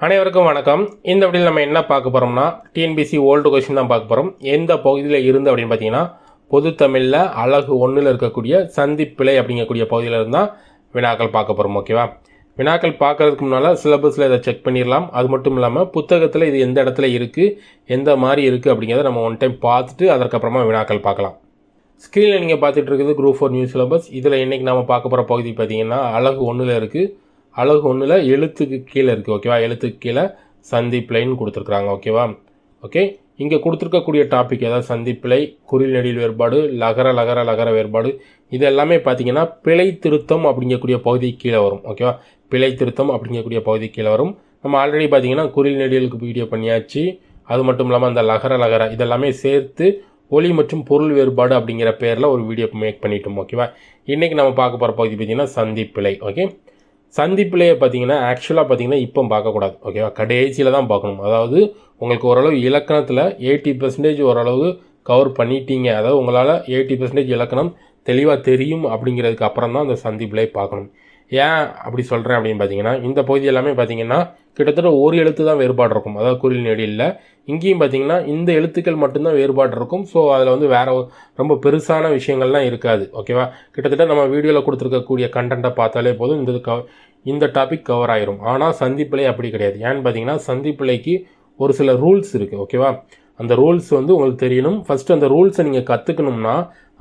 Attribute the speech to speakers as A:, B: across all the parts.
A: அனைவருக்கும் வணக்கம். இந்த வீடியோவில் நம்ம என்ன பார்க்க போகிறோம்னா டிஎன்பிசி ஓல்டு கொஷின் தான் பார்க்க போகிறோம் எந்த பகுதியில் இருந்து அப்படின்னு பார்த்தீங்கன்னா பொது தமிழில் அழகு ஒன்றில் இருக்கக்கூடிய சந்திப்பிழை அப்படிங்கக்கூடிய பகுதியில் இருந்தால் வினாக்கள் பார்க்க போகிறோம் ஓகேவா வினாக்கள் பார்க்கறதுக்கு முன்னால் சிலபஸில் இதை செக் பண்ணிடலாம். அது மட்டும் இல்லாமல் புத்தகத்தில் இது எந்த இடத்துல இருக்குது எந்த மாதிரி இருக்குது அப்படிங்கிறத நம்ம ஒன் டைம் பார்த்துட்டு அதற்கப்புறமா வினாக்கள் பார்க்கலாம். ஸ்க்ரீனில் நீங்கள் பார்த்துட்டு இருக்குது குரூப் ஃபோர் நியூஸ் சிலபஸ் இதில் இன்றைக்கி நம்ம பார்க்க போகிற பகுதி பார்த்திங்கன்னா அழகு ஒன்றில் இருக்குது அழகு ஒன்றில் எழுத்துக்கு கீழே இருக்குது ஓகேவா எழுத்துக்கு கீழே சந்திப்பிழைன்னு கொடுத்துருக்குறாங்க ஓகேவா ஓகே இங்கே கொடுத்துருக்கக்கூடிய டாபிக் ஏதாவது சந்திப்பிழை குறில் நெடில் வேறுபாடு லகர லகர லகர வேறுபாடு இது எல்லாமே பார்த்தீங்கன்னா பிழை திருத்தம் அப்படிங்கக்கூடிய பகுதி கீழே வரும் ஓகேவா பிழை திருத்தம் அப்படிங்கக்கூடிய பகுதி கீழே வரும். நம்ம ஆல்ரெடி பார்த்தீங்கன்னா குறில் நெடியலுக்கு வீடியோ பண்ணியாச்சு. அது மட்டும் இல்லாமல் அந்த லகர லகர இதெல்லாமே சேர்த்து ஒளி மற்றும் பொருள் வேறுபாடு அப்படிங்கிற பேரில் ஒரு வீடியோ மேக் பண்ணிட்டோம் ஓகேவா இன்றைக்கி நம்ம பார்க்க போகிற பகுதி பார்த்தீங்கன்னா சந்திப்பிழை ஓகே சந்திப்பிழையை பார்த்தீங்கன்னா ஆக்சுவலாக பார்த்தீங்கன்னா இப்போ பார்க்கக்கூடாது. ஓகேவா கடைசியில் தான் பார்க்கணும். அதாவது உங்களுக்கு ஓரளவு இலக்கணத்தில் எயிட்டி பர்சன்டேஜ் ஓரளவு கவர் பண்ணிட்டீங்க. அதாவது உங்களால் எயிட்டி பர்சன்டேஜ் இலக்கணம் தெளிவாக தெரியும் அப்படிங்கிறதுக்கு அப்புறம் தான் அந்த சந்திப்பிழை பார்க்கணும். ஏன் அப்படி சொல்கிறேன் அப்படின்னு பார்த்தீங்கன்னா இந்த பகுதி எல்லாமே பார்த்தீங்கன்னா கிட்டத்தட்ட ஒரு எழுத்து தான் வேறுபாடு இருக்கும். அதாவது குறில் நெடியில் இங்கேயும் பார்த்தீங்கன்னா இந்த எழுத்துக்கள் மட்டும்தான் வேறுபாடு இருக்கும். ஸோ அதில் வந்து வேறு ரொம்ப பெருசான விஷயங்கள்லாம் இருக்காது. ஓகேவா கிட்டத்தட்ட நம்ம வீடியோவில் கொடுத்துருக்கக்கூடிய கண்டென்ட்டை பார்த்தாலே போதும். இந்த கவ இந்த டாபிக் கவர் ஆயிரும். ஆனால் சந்திப்பிலை அப்படி கிடையாது. ஏன்னு பார்த்தீங்கன்னா சந்திப்பிலைக்கு ஒரு சில ரூல்ஸ் இருக்குது ஓகேவா அந்த ரூல்ஸ் வந்து உங்களுக்கு தெரியணும். ஃபஸ்ட்டு அந்த ரூல்ஸை நீங்கள் கற்றுக்கணும்னா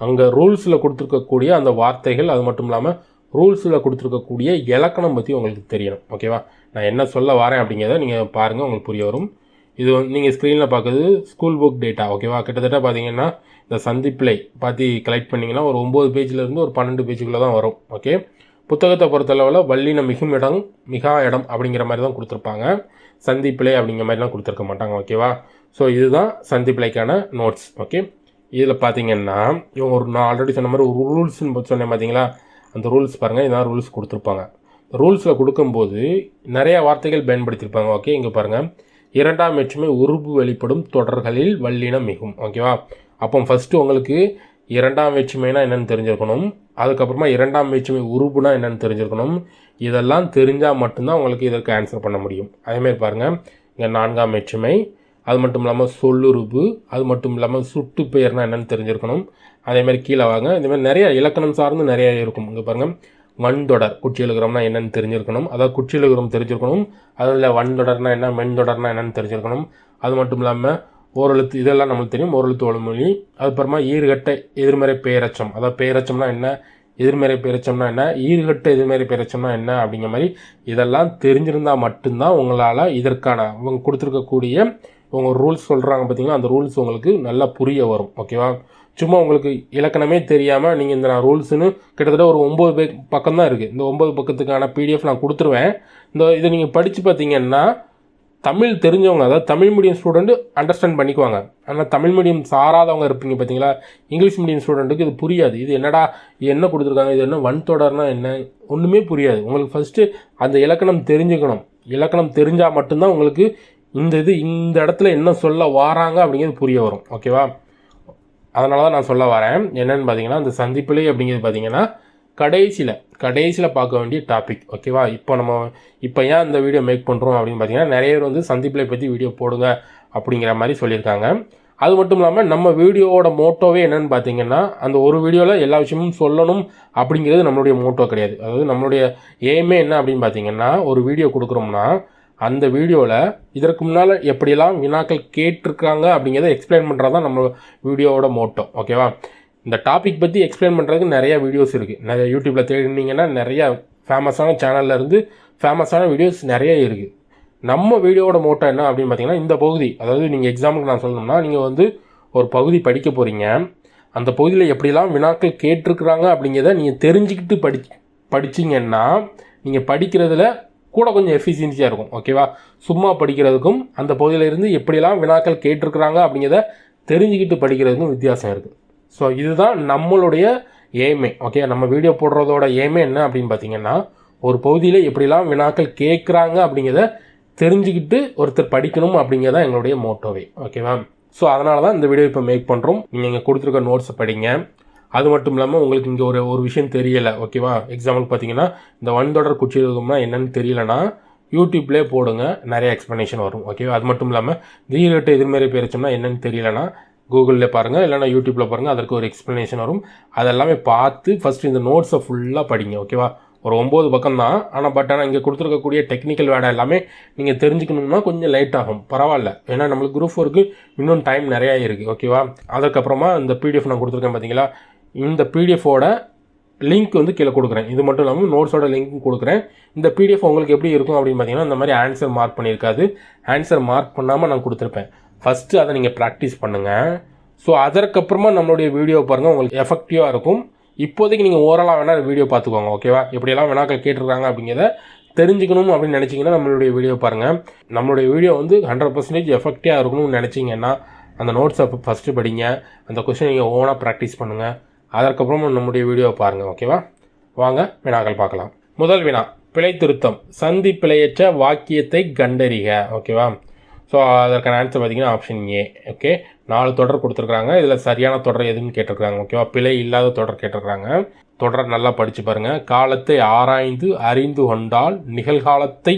A: அங்கே ரூல்ஸில் கொடுத்துருக்கக்கூடிய அந்த வார்த்தைகள் அது மட்டும் இல்லாமல் ரூல்ஸில் கொடுத்துருக்கக்கூடிய இலக்கணம் பற்றி உங்களுக்கு தெரியணும். ஓகேவா நான் என்ன சொல்ல வரேன் அப்படிங்கிறத நீங்கள் பாருங்கள் உங்களுக்கு புரிய வரும். இது வந்து நீங்கள் ஸ்க்ரீனில் பார்க்குறது ஸ்கூல் புக் டேட்டா ஓகேவா கிட்டத்தட்ட பார்த்தீங்கன்னா இந்த சந்திப்பிலை பார்த்து கலெக்ட் பண்ணிங்கன்னா ஒரு ஒம்பது பேஜ்லேருந்து ஒரு பன்னெண்டு பேஜுக்குள்ளே தான் வரும். ஓகே புத்தகத்தை பொறுத்தளவில் வள்ளின மிகும் இடம் மிகா இடம் அப்படிங்கிற மாதிரி தான் கொடுத்துருப்பாங்க. சந்திப்பிலை அப்படிங்கிற மாதிரிலாம் கொடுத்துருக்க மாட்டாங்க ஓகேவா ஸோ இதுதான் சந்திப்பிலைக்கான நோட்ஸ் ஓகே இதில் பார்த்தீங்கன்னா இவங்க ஒரு நான் ஆல்ரெடி சொன்ன மாதிரி ஒரு ரூல்ஸ்னு சொன்னேன் பார்த்தீங்களா அந்த ரூல்ஸ் பாருங்கள் இதான் ரூல்ஸ் கொடுத்துருப்பாங்க. ரூல்ஸில் கொடுக்கும்போது நிறையா வார்த்தைகள் பயன்படுத்தியிருப்பாங்க ஓகே இங்கே பாருங்கள் இரண்டாம் வேற்றுமை உருபு வெளிப்படும் தொடர்களில் வல்லினம் மிகும் ஓகேவா அப்போ ஃபஸ்ட்டு உங்களுக்கு இரண்டாம் வேற்றுமைனா என்னென்னு தெரிஞ்சிருக்கணும். அதுக்கப்புறமா இரண்டாம் வேற்றுமை உருபுனா என்னென்னு தெரிஞ்சிருக்கணும். இதெல்லாம் தெரிஞ்சால் மட்டும்தான் உங்களுக்கு இதற்கு ஆன்சர் பண்ண முடியும். அதேமாதிரி பாருங்கள் இங்கே நான்காம் வேற்றுமை அது மட்டும் இல்லாமல் சொல்லுருபு அது மட்டும் இல்லாமல் சுட்டு பெயர்னா என்னென்னு தெரிஞ்சிருக்கணும். அதே மாதிரி கீழே வாங்க. இந்த மாதிரி நிறைய இலக்கணம் சார்ந்து நிறைய இருக்கும். இங்கே பாருங்கள் வன்தொடர் குச்சி எழுகிறோம்னா என்னென்னு தெரிஞ்சிருக்கணும். அதாவது குச்சி எழுகிறோம் தெரிஞ்சிருக்கணும். அதில் வன்தொடர்னா என்ன மென்தொடர்னா என்னென்னு தெரிஞ்சிருக்கணும். அது மட்டும் இல்லாமல் ஓரெழுத்து இதெல்லாம் நம்மளுக்கு தெரியும். ஓரெழுத்து ஒழுமொழி அதுக்கப்புறமா ஈர்கட்ட எதிர்மறை பேரச்சம். அதாவது பேரச்சம்னா என்ன எதிர்மறை பேரச்சம்னா என்ன ஈர்கட்ட எதிர்மறை பேரச்சம்னா என்ன அப்படிங்கிற மாதிரி இதெல்லாம் தெரிஞ்சிருந்தால் மட்டும்தான் உங்களால் இதற்கான இவங்க கொடுத்துருக்கக்கூடிய உங்கள் ரூல்ஸ் சொல்கிறாங்க பார்த்தீங்கன்னா அந்த ரூல்ஸ் உங்களுக்கு நல்லா புரிய வரும். ஓகேவா சும்மா உங்களுக்கு இலக்கணமே தெரியாமல் நீங்கள் இந்த நான் ரூல்ஸுன்னு கிட்டத்தட்ட ஒரு ஒம்பது பே பக்கம் தான் இருக்குது இந்த ஒம்பது பக்கத்துக்கான பிடிஎஃப் நான் கொடுத்துருவேன். இந்த இதை நீங்கள் படித்து பார்த்தீங்கன்னா தமிழ் தெரிஞ்சவங்க அதாவது தமிழ் மீடியம் ஸ்டூடெண்ட் அண்டர்ஸ்டாண்ட் பண்ணிக்குவாங்க. ஆனால் தமிழ் மீடியம் சாராதவங்க இருப்பீங்க பார்த்தீங்களா? இங்கிலீஷ் மீடியம் ஸ்டூடெண்ட்டுக்கு இது புரியாது. இது என்னடா இது என்ன கொடுத்துருக்காங்க இது என்ன வன் தொடர்னா என்ன? ஒன்றுமே புரியாது. உங்களுக்கு ஃபஸ்ட்டு அந்த இலக்கணம் தெரிஞ்சுக்கணும். இலக்கணம் தெரிஞ்சால் மட்டும்தான் உங்களுக்கு இந்த இது இந்த இடத்துல என்ன சொல்ல வாராங்க அப்படிங்கிறது புரிய வரும். ஓகேவா அதனால தான் நான் சொல்ல வரேன். என்னன்னு பார்த்தீங்கன்னா அந்த சந்திப்பிலே அப்படிங்கிறது பார்த்தீங்கன்னா கடைசியில் கடைசியில் பார்க்க வேண்டிய டாபிக் ஓகேவா இப்போ நம்ம இப்போ ஏன் இந்த வீடியோ மேக் பண்ணுறோம் அப்படின்னு பார்த்தீங்கன்னா நிறைய பேர் வந்து சந்திப்பிலை பற்றி வீடியோ போடுங்க அப்படிங்கிற மாதிரி சொல்லியிருக்காங்க. அது மட்டும் இல்லாமல் நம்ம வீடியோவோட மோட்டோவே என்னன்னு பார்த்தீங்கன்னா அந்த ஒரு வீடியோவில் எல்லா விஷயமும் சொல்லணும் அப்படிங்கிறது நம்மளுடைய மோட்டோ கிடையாது. அதாவது நம்மளுடைய எய்மே என்ன அப்படின்னு பார்த்தீங்கன்னா ஒரு வீடியோ கொடுக்குறோம்னா அந்த வீடியோவில் இதற்கு முன்னால் எப்படியெல்லாம் வினாக்கள் கேட்டிருக்காங்க அப்படிங்கிறத எக்ஸ்பிளைன் பண்ணுறது தான் நம்ம வீடியோவோட மோட்டோ ஓகேவா இந்த டாபிக் பற்றி எக்ஸ்பிளைன் பண்ணுறதுக்கு நிறைய வீடியோஸ் இருக்குது நிறைய யூடியூப்பில் தேடினீங்கன்னா நிறைய ஃபேமஸான சேனல்ல இருந்து ஃபேமஸான வீடியோஸ் நிறைய இருக்குது நம்ம வீடியோவோட மோட்டோ என்ன அப்படின்னு பார்த்தீங்கன்னா இந்த பகுதி அதாவது நீங்கள் எக்ஸாமுக்கு நான் சொல்லணும்னா நீங்கள் வந்து ஒரு பகுதி படிக்க போகிறீங்க அந்த பகுதியில் எப்படிலாம் வினாக்கள் கேட்டிருக்கிறாங்க அப்படிங்கிறத நீங்கள் தெரிஞ்சுக்கிட்டு படி படிச்சீங்கன்னா நீங்கள் படிக்கிறதுல கூட கொஞ்சம் எஃபிஷியன்சியாக இருக்கும் ஓகேவா சும்மா படிக்கிறதுக்கும் அந்த பகுதியிலிருந்து எப்படிலாம் எப்படியெல்லாம் வினாக்கள் கேட்டிருக்கிறாங்க அப்படிங்கிறத தெரிஞ்சுக்கிட்டு படிக்கிறதுக்கும் வித்தியாசம் இருக்குது ஸோ இதுதான் நம்மளுடைய ஏமே ஓகே நம்ம வீடியோ போடுறதோட ஏமே என்ன அப்படின்னு பார்த்தீங்கன்னா ஒரு பகுதியில் எப்படிலாம் வினாக்கள் கேட்குறாங்க அப்படிங்கிறத தெரிஞ்சுக்கிட்டு ஒருத்தர் படிக்கணும் அப்படிங்கிறதான் எங்களுடைய மோட்டோவே ஓகேவா ஸோ அதனால தான் இந்த வீடியோ இப்போ மேக் பண்ணுறோம் நீங்கள் இங்கே கொடுத்துருக்க நோட்ஸை படிங்க. அது மட்டும் இல்லாமல் உங்களுக்கு இங்கே ஒரு ஒரு விஷயம் தெரியலை ஓகேவா எக்ஸாம்பிள் பார்த்தீங்கன்னா இந்த வன்தொடர் குச்சியுகம்னா என்னன்னு தெரியலனா யூடியூப்லேயே போடுங்க நிறைய எக்ஸ்ப்ளனேஷன் வரும் ஓகேவா அது மட்டும் இல்லாமல் திடீரெட்டு எதிர்மறை பேரிச்சோம்னா என்னன்னு தெரியலனா கூகுளில் பாருங்கள் இல்லைனா யூடியூப்பில் பாருங்கள் அதற்கு ஒரு எக்ஸ்ப்ளனேஷன் வரும். அதெல்லாமே பார்த்து ஃபஸ்ட்டு இந்த நோட்ஸை ஃபுல்லாக படிங்க ஓகேவா ஒரு ஒம்பது பக்கம் தான் ஆனால் பட் ஆனால் இங்கே கொடுத்துருக்கக்கூடிய டெக்னிக்கல் வேடை எல்லாமே நீங்கள் தெரிஞ்சுக்கணும்னா கொஞ்சம் லைட் ஆகும் பரவாயில்ல. ஏன்னா நம்மளுக்கு குரூப் ஒர்க்கு இன்னும் டைம் நிறையா இருக்குது ஓகேவா அதுக்கப்புறமா இந்த பிடிஎஃப் நான் கொடுத்துருக்கேன் பார்த்தீங்களா இந்த பிடிஎஃபோட லிங்க் வந்து கீழே கொடுக்குறேன். இது மட்டும் இல்லாமல் நோட்ஸோட லிங்க்கும் கொடுக்குறேன். இந்த பிடிஎஃப் உங்களுக்கு எப்படி இருக்கும் அப்படின்னு பார்த்தீங்கன்னா இந்த மாதிரி ஆன்சர் மார்க் பண்ணியிருக்காது. ஆன்சர் மார்க் பண்ணாமல் நான் கொடுத்துருப்பேன். ஃபஸ்ட்டு அதை நீங்கள் ப்ராக்டிஸ் பண்ணுங்கள் ஸோ அதற்கப்புறமா நம்மளுடைய வீடியோ பாருங்கள் உங்களுக்கு எஃபெக்டிவாக இருக்கும். இப்போதைக்கு நீங்கள் ஓரலாக வேணால் வீடியோ பார்த்துக்கோங்க ஓகேவா எப்படியெல்லாம் வினாக்கள் கேட்டிருக்காங்க அப்படிங்கிறத தெரிஞ்சுக்கணும் அப்படின்னு நினச்சிங்கன்னா நம்மளுடைய வீடியோ பாருங்கள் நம்மளுடைய வீடியோ வந்து ஹண்ட்ரட் பர்சன்டேஜ் எஃபெக்டிவாக இருக்கணும்னு நினச்சிங்கன்னா அந்த நோட்ஸை ஃபஸ்ட்டு படிங்க. அந்த கொஸ்டின் நீங்கள் ஓனாக ப்ராக்டிஸ் பண்ணுங்கள் அதற்கப்புறமா நம்முடைய வீடியோ பாருங்கள் ஓகேவா வாங்க வினாக்கள் பார்க்கலாம். முதல் வினா பிழை திருத்தம் சந்தி பிழையற்ற வாக்கியத்தை கண்டறிக ஓகேவா ஸோ அதற்கான ஆன்சர் பார்த்தீங்கன்னா ஆப்ஷன் ஏ ஓகே நாலு தொடர் கொடுத்துருக்காங்க இதில் சரியான தொடர் எதுன்னு கேட்டிருக்காங்க ஓகேவா பிழை இல்லாத தொடர் கேட்டிருக்காங்க தொடர் நல்லா படித்து பாருங்கள் காலத்தை ஆராய்ந்து அறிந்து கொண்டால் நிகழ்காலத்தை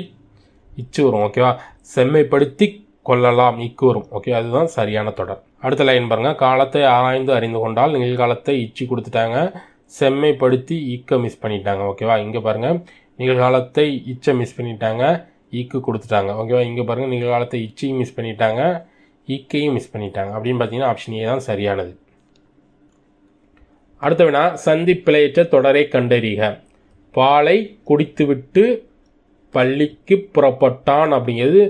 A: இச்சு வரும் ஓகேவா செம்மைப்படுத்தி கொள்ளலாம் இக்கு வரும் ஓகே அதுதான் சரியான தொடர். அடுத்த லைன் பாருங்கள் காலத்தை ஆராய்ந்து அறிந்து கொண்டால் நிகழ்காலத்தை இச்சி கொடுத்துட்டாங்க. செம்மைப்படுத்தி ஈக்க மிஸ் பண்ணிட்டாங்க. ஓகேவா இங்கே பாருங்கள் நிகழ்காலத்தை இச்சை மிஸ் பண்ணிட்டாங்க. ஈக்கு கொடுத்துட்டாங்க. ஓகேவா இங்கே பாருங்கள் நிகழ்காலத்தை இச்சையும் மிஸ் பண்ணிட்டாங்க. ஈக்கையும் மிஸ் பண்ணிட்டாங்க. அப்படின்னு பார்த்தீங்கன்னா ஆப்ஷன் ஏ தான் சரியானது. அடுத்த வினா சந்திப்பிழையற்ற தொடரை கண்டறிக. பாலை குடித்துவிட்டு பள்ளிக்கு புறப்பட்டான் அப்படிங்கிறது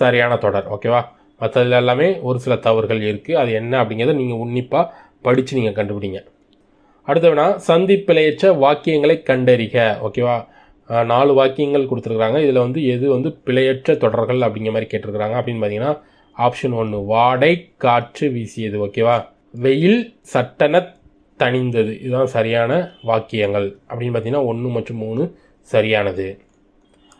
A: சரியான தொடர். ஓகேவா மற்றதுல எல்லாமே ஒரு சில தவறுகள் இருக்குது அது என்ன அப்படிங்கிறத நீங்கள் உன்னிப்பாக படித்து நீங்கள் கண்டுபிடிங்க. அடுத்த வினா சந்தி வாக்கியங்களை கண்டறிக. ஓகேவா நாலு வாக்கியங்கள் கொடுத்துருக்குறாங்க. இதில் வந்து எது வந்து பிழையற்ற தொடர்கள் அப்படிங்கிற மாதிரி கேட்டிருக்கிறாங்க. அப்படின்னு பார்த்தீங்கன்னா ஆப்ஷன் ஒன்று வாடை காற்று வீசியது. ஓகேவா வெயில் சட்டன தணிந்தது. இதுதான் சரியான வாக்கியங்கள். அப்படின்னு பார்த்தீங்கன்னா ஒன்று மற்றும் மூணு சரியானது.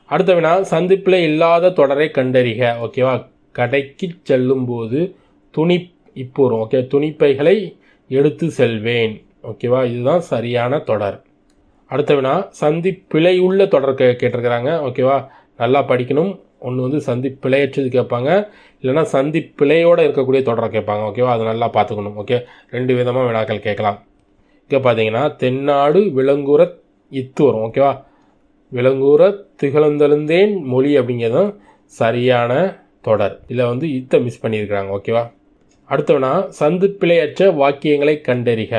A: அடுத்த வினா சந்திப்பில் இல்லாத தொடரை கண்டறிக. ஓகேவா கடைக்கு செல்லும்போது துணி இப்போ வரும் ஓகே துணிப்பைகளை எடுத்து செல்வேன். ஓகேவா இதுதான் சரியான தொடர். அடுத்த வினா சந்தி பிழையுள்ள தொடர் கே கேட்டிருக்கிறாங்க. ஓகேவா நல்லா படிக்கணும். ஒன்று வந்து சந்தி பிழையற்றது கேட்பாங்க. இல்லைன்னா சந்தி பிழையோடு இருக்கக்கூடிய தொடரை கேட்பாங்க. ஓகேவா அது நல்லா பார்த்துக்கணும். ஓகே ரெண்டு விதமாக வினாக்கள் கேட்கலாம். இங்கே பார்த்தீங்கன்னா தென்னாடு விலங்குற இத்து வரும். ஓகேவா விலங்குற திகழ்ந்தெழுந்தேன் மொழி அப்படிங்கிறதும் சரியான தொடர். இதில் வந்து இத்தை மிஸ் பண்ணியிருக்கிறாங்க ஓகேவா அடுத்தவனா சந்து பிழையற்ற வாக்கியங்களை கண்டறிக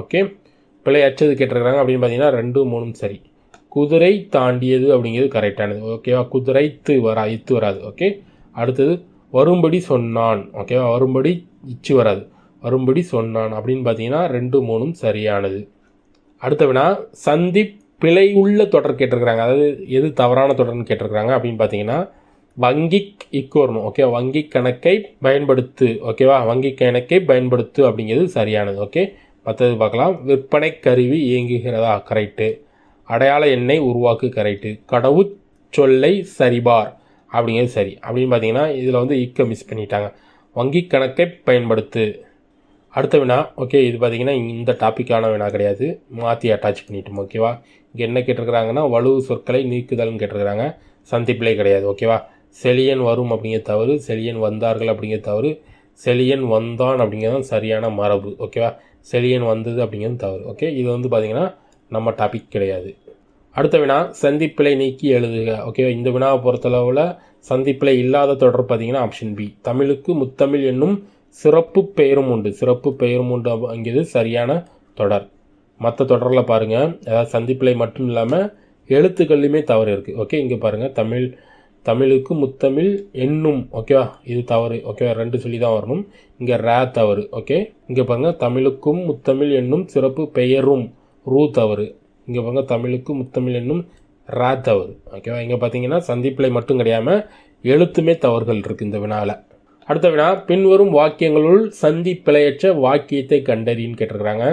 A: ஓகே பிழையற்றது கேட்டிருக்கிறாங்க அப்படின்னு பார்த்தீங்கன்னா ரெண்டும் மூணும் சரி. குதிரை தாண்டியது அப்படிங்கிறது கரெக்டானது ஓகேவா குதிரைத்து வரா இத்து வராது ஓகே அடுத்தது வரும்படி சொன்னான் ஓகேவா வரும்படி இச்சு வராது. வரும்படி சொன்னான் அப்படின்னு பார்த்தீங்கன்னா ரெண்டு மூணும் சரியானது. அடுத்தவனா சந்தி பிழை உள்ள தொடர் கேட்டிருக்கிறாங்க. அதாவது எது தவறான தொடர்னு கேட்டிருக்கிறாங்க அப்படின்னு பார்த்தீங்கன்னா வங்கி இக்கு வரணும் ஓகே வங்கி கணக்கை பயன்படுத்து ஓகேவா வங்கி கணக்கை பயன்படுத்து அப்படிங்கிறது சரியானது ஓகே மற்றது பார்க்கலாம். விற்பனை கருவி இயங்குகிறதா? கரெக்டு அடையாள எண்ணை உருவாக்கு கரெக்டு கடவுச் சொல்லை சரிபார் அப்படிங்கிறது சரி. அப்படின்னு பார்த்தீங்கன்னா இதில் வந்து இக்க மிஸ் பண்ணிட்டாங்க. வங்கி கணக்கை பயன்படுத்து. அடுத்த வினா ஓகே இது பார்த்திங்கன்னா இந்த டாப்பிக்கான வினா கிடையாது. மாற்றி அட்டாச் பண்ணிட்டோம் ஓகேவா இங்கே என்ன கேட்டிருக்கிறாங்கன்னா வலுவு சொற்களை நீக்குதல்னு கேட்டிருக்கிறாங்க. சந்திப்பிலே கிடையாது ஓகேவா செலியன் வரும் அப்படிங்கிற தவறு செலியன் வந்தார்கள் அப்படிங்கிற தவறு செலியன் வந்தான் அப்படிங்கிறது சரியான மரபு ஓகேவா செலியன் வந்தது அப்படிங்கிறது தவறு ஓகே இது வந்து பார்த்தீங்கன்னா நம்ம டாபிக் கிடையாது. அடுத்த வினா சந்திப்பிலை நீக்கி எழுதுக ஓகேவா இந்த வினாவை பொறுத்தளவில் சந்திப்பிலை இல்லாத தொடர் பார்த்தீங்கன்னா ஆப்ஷன் பி தமிழுக்கு முத்தமிழ் என்னும் சிறப்பு பெயரும் உண்டு. சிறப்பு பெயரும் உண்டு அப்படிங்கிறது சரியான தொடர். மற்ற தொடரில் பாருங்கள் அதாவது சந்திப்பிலை மட்டும் இல்லாமல் எழுத்துக்கள்லையுமே தவறு இருக்குது ஓகே இங்கே பாருங்கள் தமிழ் தமிழுக்கு முத்தமிழ் என்னும் ஓகேவா இது தவறு ஓகேவா ரெண்டு சொல்லி தான் வரணும். இங்கே ரே தவறு ஓகே இங்கே பாருங்கள் தமிழுக்கும் முத்தமிழ் என்னும் சிறப்பு பெயரும். ரூ தவறு. இங்கே பாருங்க தமிழுக்கு முத்தமிழ் என்னும் ரா தவறு ஓகேவா இங்கே பார்த்தீங்கன்னா சந்திப்பிலை மட்டும் கிடையாமல் எழுத்துமே தவறுகள் இருக்குது இந்த வினாவில் அடுத்த வினா பின்வரும் வாக்கியங்களுள் சந்தி பிழையற்ற வாக்கியத்தை கண்டறின்னு கேட்டிருக்கிறாங்க.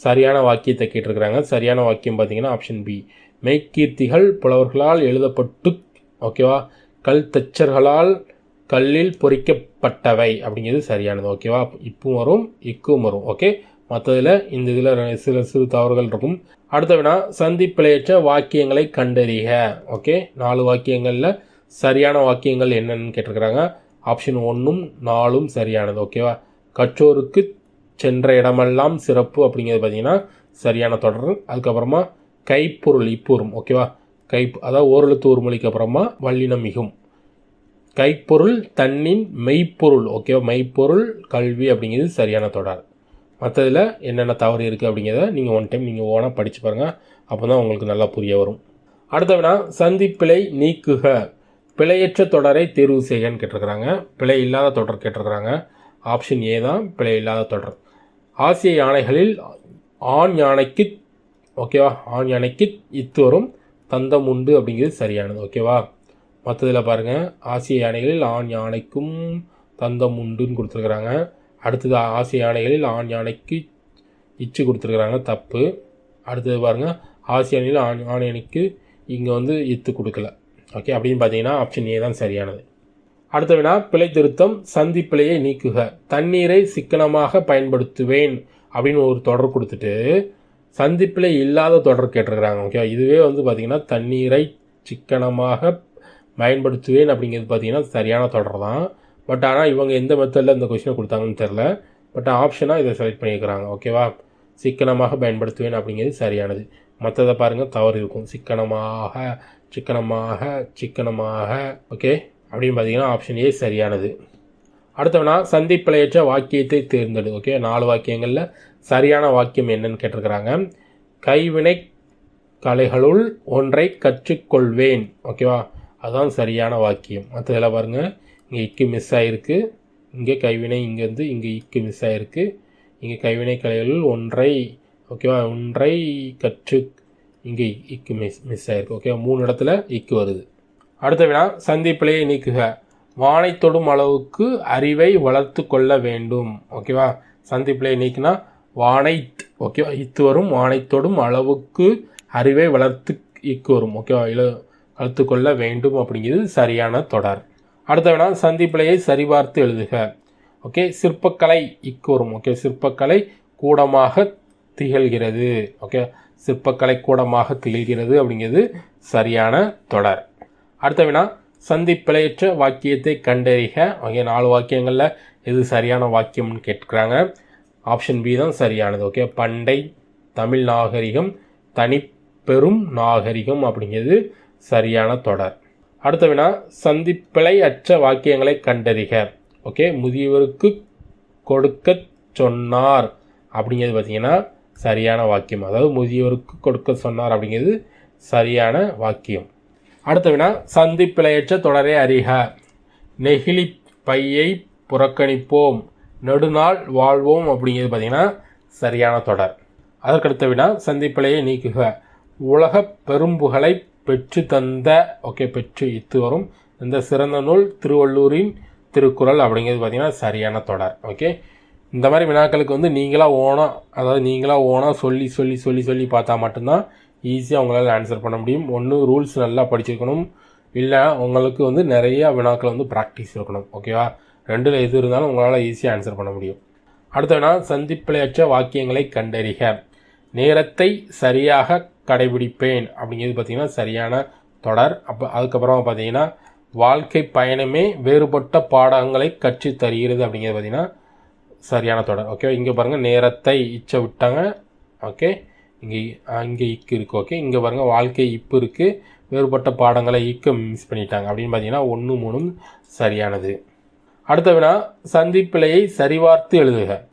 A: சரியான வாக்கியத்தை கேட்டிருக்கிறாங்க. சரியான வாக்கியம் பார்த்தீங்கன்னா ஆப்ஷன் பி மெய்க்கீர்த்திகள் புலவர்களால் எழுதப்பட்டு ஓகேவா கல் தச்சர்களால் கல்லில் பொறிக்கப்பட்டவை. அப்படிங்கிறது சரியானது. ஓகேவா இப்பும் வரும் இக்கும் வரும். ஓகே மற்றதில் இந்த இதில் சில சிறு தவறுகள் இருக்கும். அடுத்த வினா சந்திப்பிழையற்ற வாக்கியங்களை கண்டறிக. ஓகே நாலு வாக்கியங்களில் சரியான வாக்கியங்கள் என்னென்னு கேட்டிருக்கிறாங்க. ஆப்ஷன் ஒன்றும் நாலும் சரியானது. ஓகேவா கற்றோருக்கு சென்ற இடமெல்லாம் சிறப்பு அப்படிங்கிறது பார்த்தீங்கன்னா சரியான தொடர். அதுக்கப்புறமா கைப்பொருள் இப்பொருள் ஓகேவா கை அதாவது ஓரெழுத்து ஒரு மொழிக்கு அப்புறமா வல்லினம் மிகும். கைப்பொருள் தன்னின் மெய்ப்பொருள் ஓகேவா மெய்ப்பொருள் கல்வி அப்படிங்கிறது சரியான தொடர். மற்றதில் என்னென்ன தவறு இருக்குது அப்படிங்கிறத நீங்கள் ஒன் டைம் நீங்கள் ஓனாக படித்து பாருங்கள் அப்போ தான் உங்களுக்கு நல்லா புரிய வரும். அடுத்த வினா சந்திப்பிழை நீக்குக. பிழையற்ற தொடரை தேர்வு செய்கன்னு கேட்டிருக்கிறாங்க. பிழை இல்லாத தொடர் கேட்டிருக்கிறாங்க. ஆப்ஷன் ஏ தான் பிழை இல்லாத தொடர். ஆசிய யானைகளில் ஆண் யானைக்கு ஓகேவா ஆண் யானைக்கு இத்து வரும். தந்தம் உண்டு அப்படிங்கிறது சரியானது. ஓகேவா? மற்றதில் பாருங்கள் ஆசிய யானைகளில் ஆண் யானைக்கும் தந்தம் உண்டுன்னு கொடுத்துருக்குறாங்க. அடுத்தது ஆசிய யானைகளில் ஆண் யானைக்கு இச்சு கொடுத்துருக்குறாங்க. தப்பு. அடுத்தது பாருங்கள் ஆசிய யானையில் ஆண் ஆண் யானைக்கு இங்கே வந்து இத்து கொடுக்கல. ஓகே அப்படின்னு பார்த்தீங்கன்னா ஆப்ஷன் ஏ தான் சரியானது. அடுத்த வினா பிழை திருத்தம் சந்தி பிழையை நீக்குக. தண்ணீரை சிக்கனமாக பயன்படுத்துவேன் அப்படின்னு ஒரு தொடர் கொடுத்துட்டு சந்திப்பிலே இல்லாத தொடர் கேட்டிருக்கிறாங்க ஓகே இதுவே வந்து பார்த்திங்கன்னா தண்ணீரை சிக்கனமாக பயன்படுத்துவேன் அப்படிங்கிறது பார்த்தீங்கன்னா சரியான தொடர் தான். பட் ஆனால் இவங்க எந்த மெத்தடில் இந்த கொஷினை கொடுத்தாங்கன்னு தெரில பட் ஆப்ஷனாக இதை செலக்ட் பண்ணியிருக்கிறாங்க ஓகேவா சிக்கனமாக பயன்படுத்துவேன் அப்படிங்கிறது சரியானது. மற்றதை பாருங்கள் தவறு இருக்கும். சிக்கனமாக சிக்கனமாக சிக்கனமாக ஓகே அப்படின்னு பார்த்தீங்கன்னா ஆப்ஷன் ஏ சரியானது. அடுத்தவனா சந்திப்பிழையற்ற வாக்கியத்தை தேர்ந்தெடு ஓகே நாலு வாக்கியங்களில் சரியான வாக்கியம் என்னன்னு கேட்டிருக்கிறாங்க. கைவினை கலைகளுள் ஒன்றை கற்றுக்கொள்வேன். ஓகேவா அதுதான் சரியான வாக்கியம். மற்றதில் பாருங்கள் இங்கே இக்கு மிஸ் ஆகிருக்கு இங்கே கைவினை இங்கேருந்து இங்கே இக்கு மிஸ் ஆகிருக்கு இங்கே கைவினை கலைகளுள் ஒன்றை ஓகேவா ஒன்றை கற்று இங்கே இக்கு மிஸ் மிஸ் ஆகிருக்கு ஓகேவா மூணு இடத்துல இக்கு வருது. அடுத்த வினா சந்திப்பிழையை நீக்குக. வானை தொடும் அளவுக்கு அறிவை வளர்த்து கொள்ள வேண்டும். ஓகேவா சந்திப்பிழையை நீக்கினா வானை ஓகேவா இத்து வரும் வானைத்தோடும் அளவுக்கு அறிவை வளர்த்து இக்கு வரும் ஓகேவா இல வளர்த்து கொள்ள வேண்டும் அப்படிங்கிறது சரியான தொடர். அடுத்த வினா சந்திப்பிலையை சரிபார்த்து எழுதுக. ஓகே சிற்பக்கலை இக்கு வரும் ஓகே சிற்பக்கலை கூடமாக திகழ்கிறது ஓகே சிற்பக்கலை கூடமாக திகழ்கிறது அப்படிங்கிறது சரியான தொடர். அடுத்த வினா சந்திப்பிழையற்ற வாக்கியத்தை கண்டறிக. ஓகே நாலு வாக்கியங்களில் எது சரியான வாக்கியம்னு கேட்குறாங்க. ஆப்ஷன் பி தான் சரியானது ஓகே பண்டை தமிழ் நாகரிகம் தனிப்பெரும் நாகரிகம் அப்படிங்கிறது சரியான தொடர். அடுத்த வினா சந்திப்பிழை அற்ற வாக்கியங்களை கண்டறிக ஓகே முதியவருக்கு கொடுக்க சொன்னார் அப்படிங்கிறது பார்த்தீங்கன்னா சரியான வாக்கியம். அதாவது முதியவருக்கு கொடுக்க சொன்னார் அப்படிங்கிறது சரியான வாக்கியம். அடுத்த வினா சந்திப்பிழையற்ற தொடரை அறிக. நெகிழி பையை புறக்கணிப்போம். நெடுநாள் வாழ்வோம் அப்படிங்கிறது பார்த்தீங்கன்னா சரியான தொடர். அதற்கடுத்த வினா சந்திப்பிலேயே நீக்குக. உலக பெரும்புகளை பெற்று தந்த ஓகே பெற்று இத்து வரும். இந்த சிறந்த நூல் திருவள்ளூரின் திருக்குறள் அப்படிங்கிறது பார்த்திங்கன்னா சரியான தொடர் ஓகே. இந்த மாதிரி வினாக்களுக்கு வந்து நீங்களாக ஓனாக அதாவது நீங்களாக ஓனாக சொல்லி சொல்லி சொல்லி சொல்லி பார்த்தா மட்டும்தான் ஈஸியாக உங்களால் ஆன்சர் பண்ண முடியும். ஒன்று ரூல்ஸ் நல்லா படிச்சிருக்கணும். இல்லை உங்களுக்கு வந்து நிறைய வினாக்கள் வந்து ப்ராக்டிஸ் இருக்கணும் ஓகேவா? ரெண்டில் எது இருந்தாலும் உங்களால் ஈஸியாக ஆன்சர் பண்ண முடியும். அடுத்த வினா சந்திப்பிழையற்ற வாக்கியங்களை கண்டறிக. நேரத்தை சரியாக கடைபிடிப்பேன் அப்படிங்கிறது பார்த்திங்கன்னா சரியான தொடர். அப்போ அதுக்கப்புறமா பார்த்தீங்கன்னா வாழ்க்கை பயணமே வேறுபட்ட பாடங்களை கற்று தருகிறது அப்படிங்கிறது பார்த்திங்கன்னா சரியான தொடர். ஓகே இங்கே பாருங்கள் நேரத்தை இச்சை விட்டாங்க. ஓகே இங்கே இங்கே இக்கு இருக்குது ஓகே இங்கே பாருங்கள் வாழ்க்கை இப்போ இருக்குது வேறுபட்ட பாடங்களை இக்க மிஸ் பண்ணிட்டாங்க அப்படின்னு பார்த்தீங்கன்னா ஒன்று மூணும் சரியானது. அடுத்த வினா சந்திப்பிழையை சரிபார்த்து எழுதுக.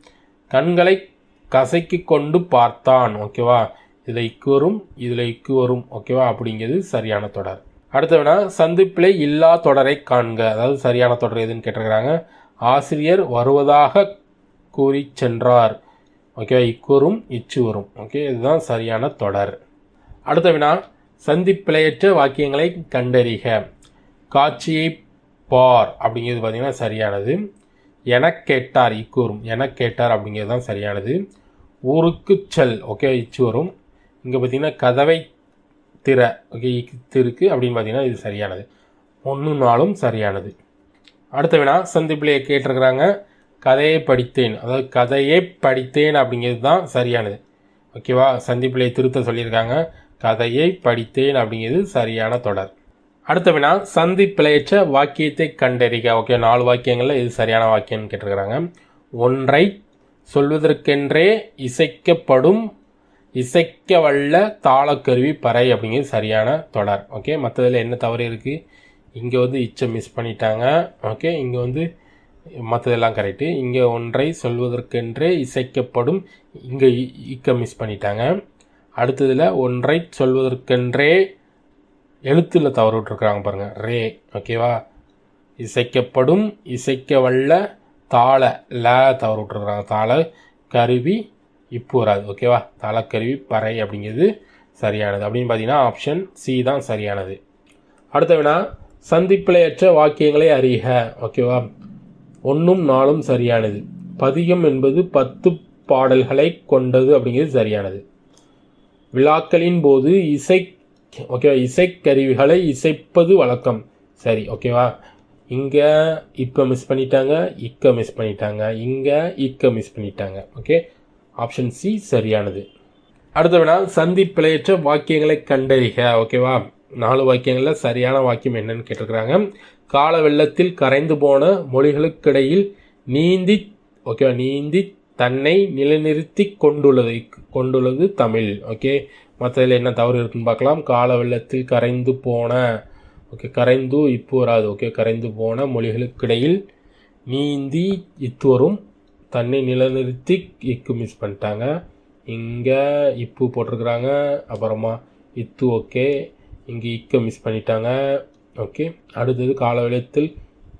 A: கண்களை கசக்கி கொண்டு பார்த்தான். ஓகேவா? இதில் இக்கு வரும் இதில் இக்கு வரும் ஓகேவா? அப்படிங்கிறது சரியான தொடர். அடுத்த வினா சந்திப்பிழை இல்லா தொடரை காண்க. அதாவது சரியான தொடர் எதுன்னு கேட்டிருக்கிறாங்க. ஆசிரியர் வருவதாக கூறி சென்றார். ஓகே இக்கூறும் இச்சு வரும் ஓகே? இதுதான் சரியான தொடர். அடுத்த வினா சந்திப்பிழையற்ற வாக்கியங்களை கண்டறிக. காட்சியை பார் அப்படிங்கிறது பார்த்திங்கன்னா சரியானது. என கேட்டார் இக்கூறும். என கேட்டார் அப்படிங்கிறது தான் சரியானது. ஊருக்கு செல் ஓகே இச்சு வரும். இங்கே பார்த்தீங்கன்னா கதவை திற ஓகே திருக்கு அப்படின்னு பார்த்தீங்கன்னா இது சரியானது. ஒன்று நாளும் சரியானது. அடுத்த வினா சந்திப்பிலையை கேட்டிருக்கிறாங்க கதையை படித்தேன். அதாவது கதையை படித்தேன் அப்படிங்கிறது தான் சரியானது. ஓகேவா சந்திப்பிலையை திருத்த சொல்லியிருக்காங்க கதையை படித்தேன் அப்படிங்கிறது சரியான தொடர். அடுத்த வினா சந்திப்பிழையற்ற வாக்கியத்தை கண்டறிக. ஓகே நாலு வாக்கியங்களில் இது சரியான வாக்கியம்னு கேட்டிருக்கிறாங்க. ஒன்றை சொல்வதற்கென்றே இசைக்கப்படும் இசைக்க வல்ல தாளக்கருவி பறை அப்படிங்கிறது சரியான தொடர். ஓகே மற்றதில் என்ன தவறு இருக்குது இங்கே வந்து இச்சை மிஸ் பண்ணிட்டாங்க. ஓகே இங்கே வந்து மற்றதெல்லாம் கரெக்டு இங்கே ஒன்றை சொல்வதற்கென்றே இசைக்கப்படும் இங்கே இ- இக்க மிஸ் பண்ணிட்டாங்க. அடுத்ததில் ஒன்றை சொல்வதற்கென்றே எழுத்தில் தவறு விட்டுருக்குறாங்க பாருங்கள் ரே ஓகேவா இசைக்கப்படும் இசைக்க வல்ல தாளை ல தவறு விட்டுருக்குறாங்க. தாள கருவி இப்போ வராது ஓகேவா தாளக்கருவி பறை அப்படிங்கிறது சரியானது. அப்படின்னு பார்த்தீங்கன்னா ஆப்ஷன் சி தான் சரியானது. அடுத்த வினா சந்திப்பிழையற்ற வாக்கியங்களை அறிக ஓகேவா ஒன்றும் நாளும் சரியானது. பதிகம் என்பது பத்து பாடல்களை கொண்டது அப்படிங்கிறது சரியானது. விழாக்களின் போது இசை ஓகேவா இசைக்கருவிகளை இசைப்பது வழக்கம். சரி ஓகேவா இங்கே இப்போ மிஸ் பண்ணிட்டாங்க இக்க மிஸ் பண்ணிட்டாங்க இங்கே இக்க மிஸ் பண்ணிட்டாங்க ஓகே ஆப்ஷன் சி சரியானது. அடுத்த வினா சந்திப்பிழையற்ற வாக்கியங்களை கண்டறிக ஓகேவா நாலு வாக்கியங்களில் சரியான வாக்கியம் என்னன்னு கேட்டிருக்கிறாங்க. கால வெள்ளத்தில் கரைந்து போன மொழிகளுக்கிடையில் நீந்தி ஓகேவா நீந்தி தன்னை நிலைநிறுத்தி கொண்டுள்ளது கொண்டுள்ளது தமிழ் ஓகே மற்றதில் என்ன தவறு இருக்குன்னு பார்க்கலாம். கால வெள்ளத்தில் கரைந்து போன ஓகே கரைந்து இப்போ வராது ஓகே கரைந்து போன மொழிகளுக்கிடையில் நீந்தி இத்து வரும். தன்னை நிலநிறுத்தி இக்கு மிஸ் பண்ணிட்டாங்க. இங்கே இப்பு போட்டிருக்கிறாங்க. அப்புறமா இத்து ஓகே இங்கே இக்க மிஸ் பண்ணிட்டாங்க. ஓகே அடுத்தது கால வெள்ளத்தில்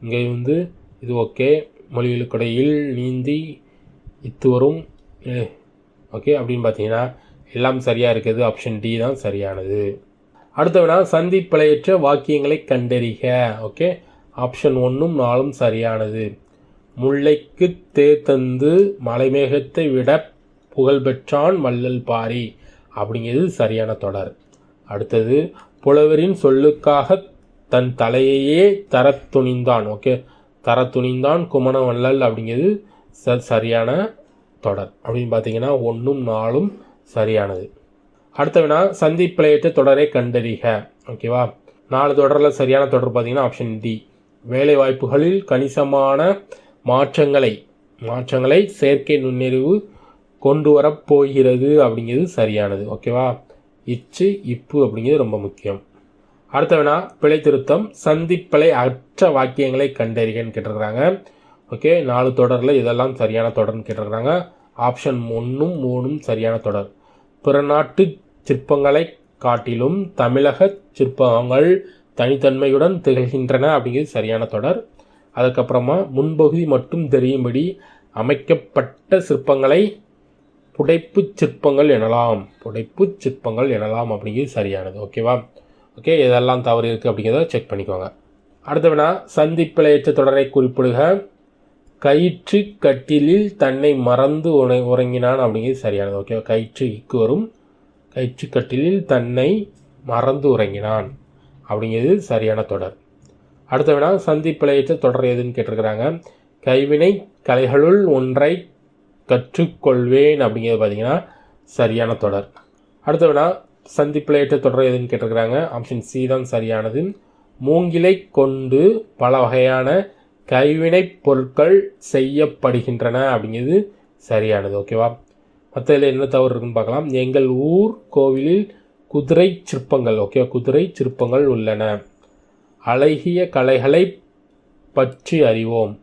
A: இங்கே வந்து இது ஓகே மொழிகளுக்கிடையில் நீந்தி இத்து வரும். ஓகே அப்படின்னு பார்த்தீங்கன்னா எல்லாம் சரியாக இருக்குது. ஆப்ஷன் டி தான் சரியானது. அடுத்த வினா சந்திப்பிழையற்ற வாக்கியங்களை கண்டறிக. ஓகே ஆப்ஷன் ஒன்றும் நாலும் சரியானது. முல்லைக்கு தேர் தந்து மலைமேகத்தை விட புகழ்பெற்றான் வள்ளல் பாரி. அப்படிங்கிறது சரியான தொடர். அடுத்தது புலவரின் சொல்லுக்காக தன் தலையையே தர துணிந்தான். ஓகே தர துணிந்தான் குமண வள்ளல் அப்படிங்கிறது ச சரியான தொடர். அப்படின்னு பார்த்தீங்கன்னா ஒன்றும் நாலும் சரியானது. அடுத்த வினா சந்திப்பிழையற்ற தொடரை கண்டறிக. ஓகேவா நாலு தொடரில் சரியான தொடர் பார்த்தீங்கன்னா ஆப்ஷன் டி வேலை வாய்ப்புகளில் கணிசமான மாற்றங்களை மாற்றங்களை செயற்கை நுண்ணறிவு கொண்டு வரப்போகிறது அப்படிங்கிறது சரியானது. ஓகேவா இச்சு இப்பு அப்படிங்கிறது ரொம்ப முக்கியம். அடுத்த வினா பிழை திருத்தம் சந்திப்பிழை அற்ற வாக்கியங்களை கண்டறிகன்னு கேட்டிருக்கிறாங்க. ஓகே நாலு தொடரில் இதெல்லாம் சரியான தொடர்னு கேட்டிருக்கிறாங்க. ஆப்ஷன் ஒன்றும் மூணும் சரியான தொடர். பிற நாட்டு சிற்பங்களை காட்டிலும் தமிழக சிற்பங்கள் தனித்தன்மையுடன் திகழ்கின்றன அப்படிங்கிறது சரியான தொடர். அதுக்கப்புறமா முன்பகுதி மட்டும் தெரியும்படி அமைக்கப்பட்ட சிற்பங்களை புடைப்புச் சிற்பங்கள் எனலாம். புடைப்புச் சிற்பங்கள் எனலாம் அப்படிங்கிறது சரியானது. ஓகேவா? ஓகே இதெல்லாம் தவறு இருக்குது அப்படிங்கிறத செக் பண்ணிக்கோங்க. அடுத்த வினா சந்திப்பிழையற்ற தொடரை குறிப்பிடுக. கயிற்று கட்டிலில் தன்னை மறந்து உற உறங்கினான் அப்படிங்கிறது சரியானது. ஓகே கயிற்று இக்கு வரும். கயிற்று கட்டிலில் தன்னை மறந்து உறங்கினான் அப்படிங்கிறது சரியான தொடர். அடுத்த வினா சந்திப்பிழையற்ற தொடர் எதுன்னு கேட்டிருக்கிறாங்க. கைவினை கலைகளுள் ஒன்றை கற்றுக்கொள்வேன் அப்படிங்கிறது பார்த்தீங்கன்னா சரியான தொடர். அடுத்த வினா சந்திப்பிழையற்ற தொடர் எதுன்னு கேட்டிருக்கிறாங்க. ஆப்ஷன் சி தான் சரியானது. மூங்கிலை கொண்டு பல வகையான கைவினைப் பொருட்கள் செய்யப்படுகின்றன அப்படிங்கிறது சரியானது ஓகேவா? மற்றதில் என்ன தவறு இருக்குன்னு பார்க்கலாம். எங்கள் ஊர் கோவிலில் குதிரை சிற்பங்கள் ஓகே குதிரை சிற்பங்கள் உள்ளன. அழகிய கலைகளை பற்றி அறிவோம்.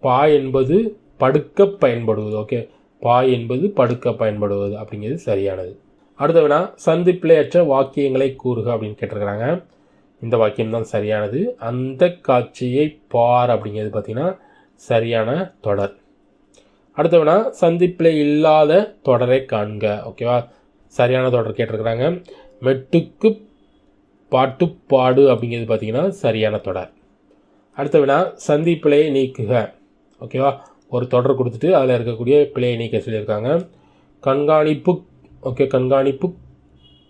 A: பா என்பது படுக்க பயன்படுவது ஓகே? பா என்பது படுக்க பயன்படுவது அப்படிங்கிறது சரியானது. அடுத்த வினா வாக்கியங்களை கூறுக அப்படின்னு கேட்டிருக்கிறாங்க. இந்த வாக்கியம் தான் சரியானது. அந்த காட்சியை பார் அப்படிங்கிறது பார்த்தீங்கன்னா சரியான தொடர். அடுத்த வினா சந்திப்பில் இல்லாத தொடரை காண்க. ஓகேவா? சரியான தொடர் கேட்டிருக்கிறாங்க. மெட்டுக்கு பாட்டுப்பாடு அப்படிங்கிறது பார்த்தீங்கன்னா சரியான தொடர். அடுத்த வினா சந்திப்பிழையை நீக்குக. ஓகேவா? ஒரு தொடர் கொடுத்துட்டு அதில் இருக்கக்கூடிய பிழையை நீக்க சொல்லியிருக்காங்க. கண்காணிப்பு ஓகே கண்காணிப்பு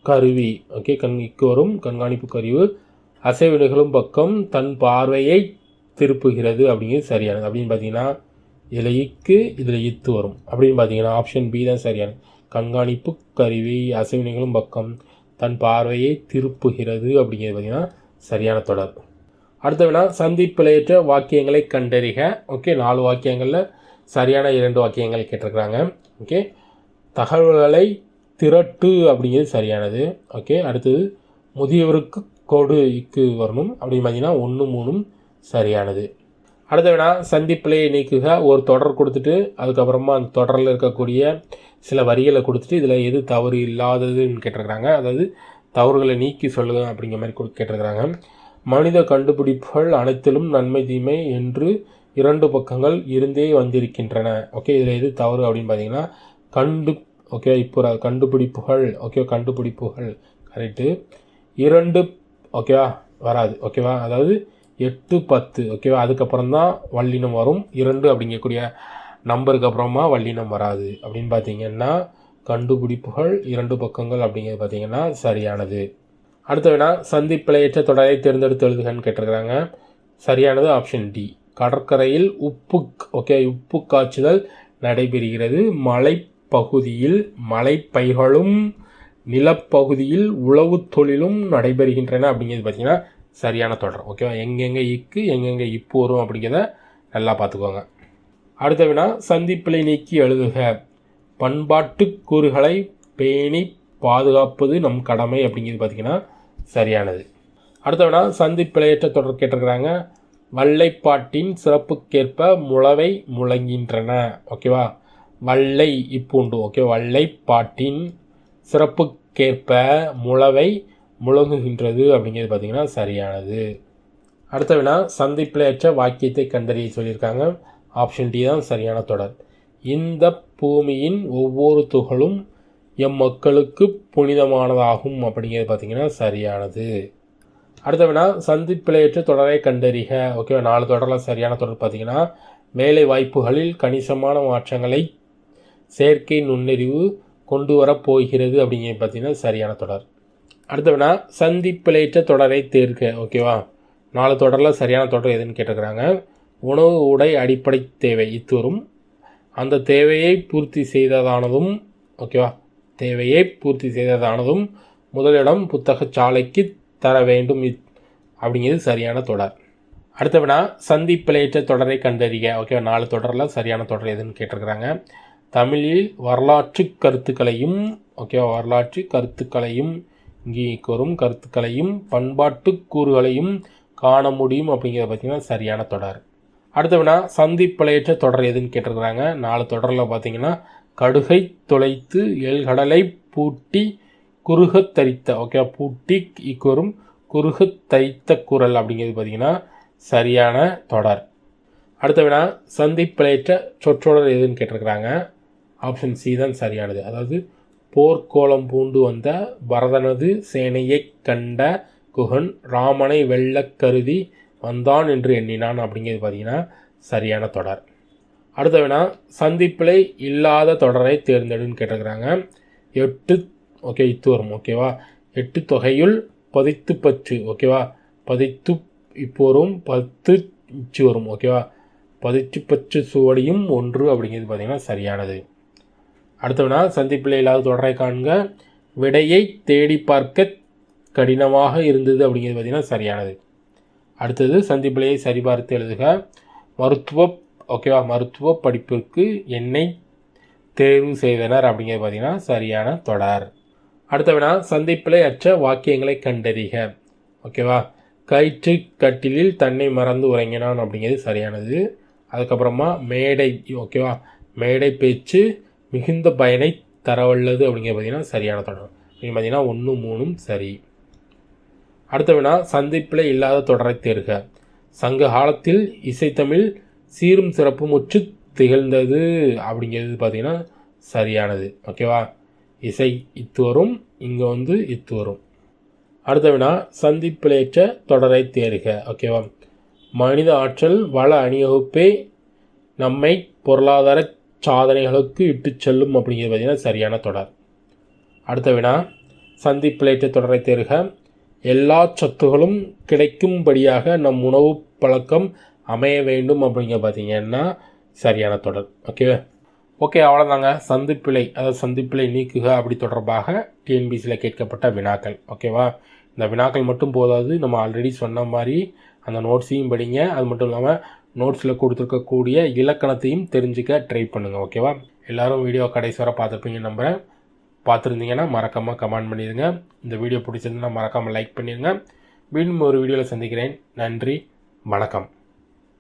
A: கருவி. ஓகே கண்ணிக்கு வரும் கண்காணிப்பு கருவி. அசைவிடுகளும் பக்கம் தன் பார்வையை திருப்புகிறது. அப்படிங்கிறது சரியானது. அப்படின்னு பார்த்தீங்கன்னா இதில் இக்கு இதில் இத்து வரும். அப்படின்னு பார்த்தீங்கன்னா ஆப்ஷன் பி தான் சரியானது. கண்காணிப்பு கருவி அசைவினைகளும் பக்கம் தன் பார்வையை திருப்புகிறது அப்படிங்கிறது பார்த்தீங்கன்னா சரியான தொடர். அடுத்த வினா சந்திப்பிழையற்ற வாக்கியங்களை கண்டறிக. ஓகே நாலு வாக்கியங்களில் சரியான இரண்டு வாக்கியங்கள் கேட்டிருக்கிறாங்க. ஓகே தகவல்களை திரட்டு அப்படிங்கிறது சரியானது. ஓகே அடுத்தது முதியவருக்கு கோடு இக்கு வரணும். அப்படின்னு பார்த்தீங்கன்னா ஒன்று மூணும் சரியானது. அடுத்த வினா சந்திப்பிலே நீக்குக. ஒரு தொடர் கொடுத்துட்டு அதுக்கப்புறமா அந்த தொடரில் இருக்கக்கூடிய சில வரிகளை கொடுத்துட்டு இதில் எது தவறு இல்லாததுன்னு கேட்டிருக்கிறாங்க. அதாவது தவறுகளை நீக்கி சொல்லுங்க அப்படிங்கிற மாதிரி கொடு- கேட்டிருக்கிறாங்க. மனித கண்டுபிடிப்புகள் அனைத்திலும் நன்மை தீமை என்று இரண்டு பக்கங்கள் இருந்தே வந்திருக்கின்றன. ஓகே இதில் எது தவறு அப்படின்னு பார்த்தீங்கன்னா கண்டு ஓகே இப்போ கண்டுபிடிப்புகள் ஓகே கண்டுபிடிப்புகள். கரெக்டு இரண்டு ஓகேவா வராது. ஓகேவா அதாவது எட்டு பத்து. ஓகேவா அதுக்கப்புறம் தான் வல்லினம் வரும். இரண்டு அப்படிங்கக்கூடிய நம்பருக்கு அப்புறமா வல்லினம் வராது. அப்படின்னு பார்த்தீங்கன்னா கண்டுபிடிப்புகள் இரண்டு பக்கங்கள் அப்படிங்கிறது பார்த்தீங்கன்னா சரியானது. அடுத்த வினா சந்திப்பிழையற்ற தொடரை தேர்ந்தெடுத்து எழுதுகன்னு கேட்டிருக்கிறாங்க. சரியானது ஆப்ஷன் டி கடற்கரையில் உப்பு ஓகே உப்பு காய்ச்சுதல் நடைபெறுகிறது. மலைப்பகுதியில் மலைப்பைகளும் நிலப்பகுதியில் உழவு தொழிலும் நடைபெறுகின்றன அப்படிங்கிறது பார்த்தீங்கன்னா சரியான தொடர். ஓகேவா எங்கெங்கே இக்கு எங்கெங்கே இப்பு வரும் அப்படிங்கிறத நல்லா பார்த்துக்கோங்க. அடுத்த வினா சந்திப்பிலை நீக்கி எழுதுக. பண்பாட்டு கூறுகளை பேணி பாதுகாப்பது நம் கடமை அப்படிங்கிறது பார்த்தீங்கன்னா சரியானது. அடுத்த வினா சந்திப்பிழையற்ற தொடர் கேட்டிருக்கிறாங்க. வல்லைப்பாட்டின் சிறப்புக்கேற்ப முளவை முழங்கின்றன ஓகேவா வல்லை இப்பூண்டு ஓகே வல்லைப்பாட்டின் சிறப்புக்கேற்ப முளவை முழங்குகின்றது அப்படிங்கிறது பார்த்தீங்கன்னா சரியானது. அடுத்த வினா சந்திப்பிழையற்ற வாக்கியத்தை கண்டறிய சொல்லியிருக்காங்க. ஆப்ஷன் டி தான் சரியான தொடர். இந்த பூமியின் ஒவ்வொரு துகளும் எம் மக்களுக்கு புனிதமானதாகும் அப்படிங்கிறது பார்த்தீங்கன்னா சரியானது. அடுத்த வினா சந்திப்பிழையற்ற தொடரை கண்டறிக. ஓகேவா நாலு தொடரில் சரியான தொடர் பார்த்திங்கன்னா வேலை வாய்ப்புகளில் கணிசமான மாற்றங்களை செயற்கை நுண்ணறிவு கொண்டு வரப் போகிறது அப்படிங்கிறது பார்த்தீங்கன்னா சரியான தொடர். அடுத்த வினா தொடரை தேர்க ஓகேவா? நாலு தொடரில் சரியான தொடர் எதுன்னு கேட்டிருக்கிறாங்க. உணவு உடை அடிப்படை தேவை. இத்துவரும் அந்த தேவையை பூர்த்தி செய்ததானதும் ஓகேவா? தேவையை பூர்த்தி செய்ததானதும் முதலிடம் புத்தகச் சாலைக்கு தர வேண்டும். இத்- அப்படிங்கிறது சரியான தொடர். அடுத்த வினா சந்திப்பிழையற்ற தொடரை கண்டறிய ஓகேவா? நாலு தொடரில் சரியான தொடர் எதுன்னு கேட்டிருக்கிறாங்க. தமிழில் வரலாற்று கருத்துக்களையும் ஓகேவா வரலாற்று கருத்துக்களையும் இங்கே வரும் கருத்துக்களையும் பண்பாட்டு கூறுகளையும் காண முடியும் அப்படிங்கிறத பார்த்தீங்கன்னா சரியான தொடர். அடுத்த வினா தொடர் எதுன்னு கேட்டிருக்கிறாங்க. நாலு தொடரில் பார்த்தீங்கன்னா கடுகை தொலைத்து எல்கடலை பூட்டி குறுகத் தரித்த ஓகே பூட்டி இக்குறும் குறுகத் தரித்த குரல் அப்படிங்கிறது பார்த்தீங்கன்னா சரியான தொடர். அடுத்த வினா சொற்றொடர் எதுன்னு கேட்டிருக்கிறாங்க. ஆப்ஷன் சி தான் சரியானது. அதாவது போர்க்கோலம் பூண்டு வந்த பரதனது சேனையைக் கண்ட குகன் ராமனை வெல்லக் கருதி வந்தான் என்று எண்ணினான் அப்படிங்கிறது பார்த்தீங்கன்னா சரியான தொடர். அடுத்த வினா இல்லாத தொடரை தேர்ந்தெடுன்னு கேட்டிருக்கிறாங்க. எட்டு ஓகே இத்து வரும் ஓகேவா? எட்டு தொகையுள் பதித்து பற்று ஓகேவா? பதித்து இப்போ வரும் பத்து இச்சு வரும் ஓகேவா? பதிச்சு பற்று சுவடியும் ஒன்று அப்படிங்கிறது பார்த்தீங்கன்னா சரியானது. அடுத்த வினா சந்திப்பில் இல்லாத தொடரை காண்க. விடையை தேடி பார்க்க கடினமாக இருந்தது அப்படிங்கிறது பார்த்தீங்கன்னா சரியானது. அடுத்தது சந்திப்பிலையை சரிபார்த்து எழுதுக. மருத்துவ ஓகேவா மருத்துவ படிப்பிற்கு என்னை தேர்வு செய்தனர் அப்படிங்கிறது பார்த்தீங்கன்னா சரியான தொடர். அடுத்த வினா சந்திப்பிலை அற்ற வாக்கியங்களை கண்டறிக. ஓகேவா கயிற்று கட்டிலில் தன்னை மறந்து உறங்கினான் அப்படிங்கிறது சரியானது. அதுக்கப்புறமா மேடை ஓகேவா மேடை பேச்சு மிகுந்த பயனை தரவல்லது அப்படிங்கிறது பார்த்தீங்கன்னா சரியான தொடர். நீங்கள் பார்த்தீங்கன்னா ஒன்று மூணும் சரி. அடுத்த வினா சந்திப்பில் இல்லாத தொடரை தேர்க. சங்க காலத்தில் இசைத்தமிழ் சீரும் சிறப்பும் உற்று திகழ்ந்தது அப்படிங்கிறது பார்த்திங்கன்னா சரியானது. ஓகேவா? இசை இத்து வரும் இங்கே வந்து இத்து வரும். அடுத்த வினா சந்திப்பிலேற்ற தொடரை தேர்க. ஓகேவா? மனித ஆற்றல் வள அணிவகுப்பே நம்மை பொருளாதார சாதனைகளுக்கு இட்டு செல்லும் அப்படிங்கிறது பார்த்தீங்கன்னா சரியான தொடர். அடுத்த வினா சந்திப்பிலேற்ற தொடரை தேர்க. எல்லா சத்துகளும் கிடைக்கும்படியாக நம் உணவு பழக்கம் அமைய வேண்டும் அப்படிங்கிற பார்த்தீங்கன்னா சரியான தொடர். ஓகேவா ஓகே அவ்வளோதாங்க சந்திப்பிழை அதாவது சந்திப்பிழை நீக்குக அப்படி தொடர்பாக டிஎன்பிசியில் கேட்கப்பட்ட வினாக்கள். ஓகேவா இந்த வினாக்கள் மட்டும் போதாது. நம்ம ஆல்ரெடி சொன்ன மாதிரி அந்த நோட்ஸையும் படிங்க. அது மட்டும் இல்லாமல் நோட்ஸில் கொடுத்துருக்கக்கூடிய இலக்கணத்தையும் தெரிஞ்சுக்க ட்ரை பண்ணுங்கள் ஓகேவா எல்லோரும் வீடியோ கடைசி வர பார்த்துருப்பீங்க நம்புகிறேன் பார்த்துருந்தீங்கன்னா மறக்காமல் கமெண்ட் பண்ணிடுங்க. இந்த வீடியோ பிடிச்சிருந்தா மறக்காமல் லைக் பண்ணிடுங்க. மீண்டும் ஒரு வீடியோவில் சந்திக்கிறேன். நன்றி வணக்கம்.